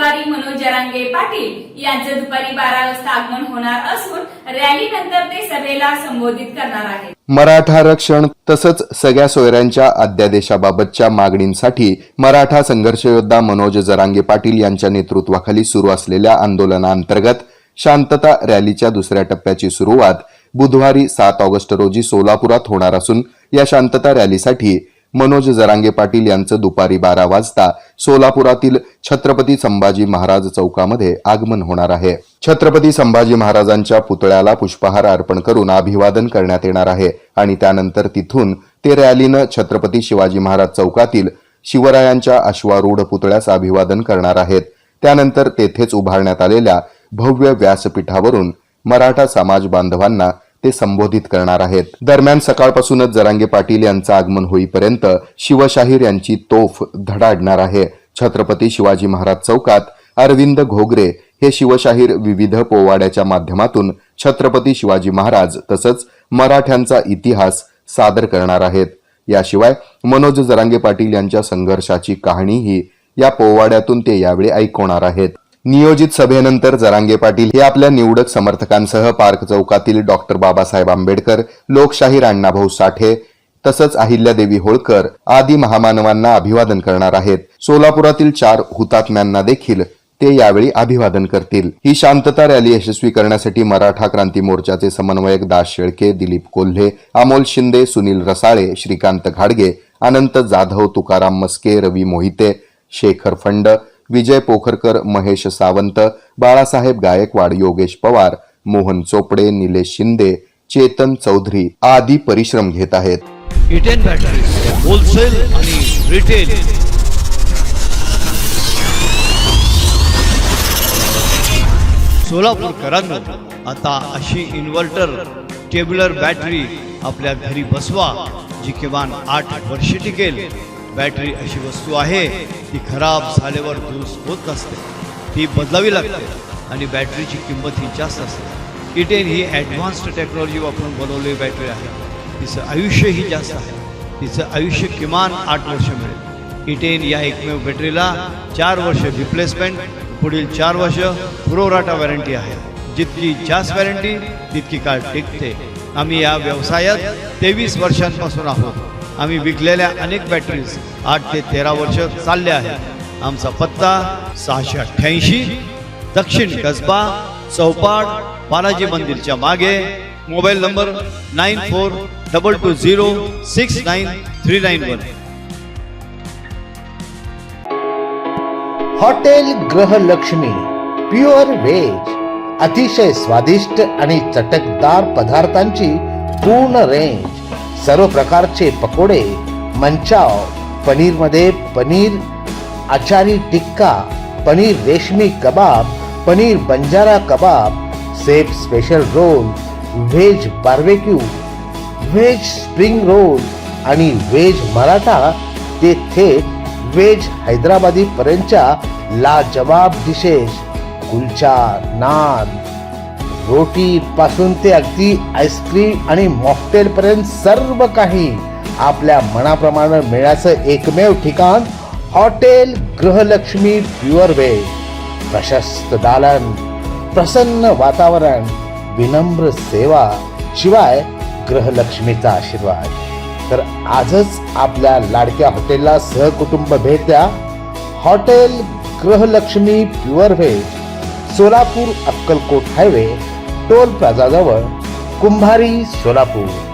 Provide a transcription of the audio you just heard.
बुधवारी मनोज जरांगे पाटील यांचं दुपारी बारा वाजता आगमन होणार असून रॅलीनंतर ते सभेला संबोधित करणार आहेत. मराठा आरक्षण तसंच सगळ्या सोयऱ्यांच्या अध्यादेशाबाबतच्या मागणींसाठी मराठा संघर्ष योद्धा मनोज जरांगे पाटील यांच्या नेतृत्वाखाली सुरू असलेल्या आंदोलनाअंतर्गत शांतता रॅलीच्या दुसऱ्या टप्प्याची सुरुवात बुधवारी सात ऑगस्ट रोजी सोलापुरात होणार असून या शांतता रॅलीसाठी मनोज जरांगे पाटील यांचं दुपारी बारा वाजता सोलापुरातील छत्रपती संभाजी महाराज चौकामध्ये आगमन होणार आहे. छत्रपती संभाजी महाराजांच्या पुतळ्याला पुष्पहार अर्पण करून अभिवादन करण्यात येणार आहे आणि त्यानंतर तिथून ते रॅलीनं छत्रपती शिवाजी महाराज चौकातील शिवरायांच्या अश्वारूढ पुतळ्यास अभिवादन करणार आहेत. त्यानंतर तेथेच उभारण्यात आलेल्या भव्य व्यासपीठावरून मराठा समाज बांधवांना ते संबोधित करणार आहेत. दरम्यान सकाळपासूनच जरांगे पाटील यांचं आगमन होईपर्यंत शिवशाहीर यांची तोफ धडाडणार आहे. छत्रपती शिवाजी महाराज चौकात अरविंद घोगरे हे शिवशाहीर विविध पोवाड्याच्या माध्यमातून छत्रपती शिवाजी महाराज तसंच मराठ्यांचा इतिहास सादर करणार आहेत. याशिवाय मनोज जरांगे पाटील यांच्या संघर्षाची कहाणीही या पोवाड्यातून ते यावेळी ऐकवणार आहेत. नियोजित सभेनंतर जरांगे पाटील हे आपल्या निवडक समर्थकांसह पार्क चौकातील डॉक्टर बाबासाहेब आंबेडकर लोकशाहीर अण्णाभाऊ साठे तसंच अहिल्यादेवी होळकर आदी महामानवांना अभिवादन करणार आहेत. सोलापुरातील चार हुतात्म्यांना देखील ते यावेळी अभिवादन करतील. ही शांतता रॅली यशस्वी करण्यासाठी मराठा क्रांती मोर्चाचे समन्वयक दास शेळके दिलीप कोल्हे अमोल शिंदे सुनील रसाळे श्रीकांत घाडगे अनंत जाधव तुकाराम मस्के रवी मोहिते शेखर फंड विजय पोखरकर महेश सावंत बाळासाहेब गायकवाड योगेश पवार मोहन चोपडे निलेश शिंदे चेतन चौधरी आदी परिश्रम घेत आहेत. इटेन बॅटरी होलसेल आणि रिटेल सोलापूरकरांनो आता अशी इन्व्हर्टर टेब्युलर बॅटरी आपल्या घरी बसवा जी किमान आठ वर्षे टिकेल. बॅटरी अशी वस्तू आहे ती खराब झाल्यावर दुरुस्त होत नसते ती बदलावी लागते आणि बॅटरीची किंमत ही जास्त असते. E इटेन ही ॲडव्हान्स्ड टेक्नॉलॉजी वापरून बनवलेली बॅटरी आहे. तिचं आयुष्यही जास्त आहे. तिचं आयुष्य किमान आठ वर्ष मिळेल. E इटेन या एकमेव बॅटरीला चार वर्ष रिप्लेसमेंट पुढील चार वर्ष पुरवठा वॉरंटी आहे. जितकी जास्त वॉरंटी तितकी काळ टिकते. आम्ही या व्यवसायात तेवीस वर्षांपासून आहोत. आम्ही विकलेल्या अनेक बॅटरीज आठ ते तेरा वर्ष चालल्या आहेत. आमचा पत्ता सहाशे अठ्ठ्याऐंशी दक्षिण कसबा चौपाट बालाजी मंदिरच्या मागे. Mobile number nine four double two zero six nine three nine one. Hotel Grahalakshmi pure veg अतिशय स्वादिष्ट आणि चटकदार पदार्थांची पूर्ण रेंज सर्व प्रकारचे पकोडे Manchow पनीरमध्ये paneer achari tikka paneer reshmi kabab paneer banjara kabab chef special roll veg barbecue veg spring roll आणि व्हेज मराठा. ते थेट व्हेज हैदराबादी पर्यंतच्या लाजवाब डिशेस कुलचा नान. रोटी पासून ते अगदी आईस्क्रीम आणि मॉकटेल पर्यंत सर्व काही आपल्या मनाप्रमाणे मिळायचं एकमेव ठिकाण हॉटेल गृहलक्ष्मी प्युअर वे. प्रशस्त दालन प्रसन्न वातावरण विनम्र सेवा शिवाय ग्रहलक्ष्मीचा आशीर्वाद. तर आजच आपल्या लाडक्या हॉटेलला सहकुटुंब भेट द्या. Hotel Grihalakshmi pure veg Solapur Akkalkot highway toll प्लाझाजवळ Kumbhari Solapur.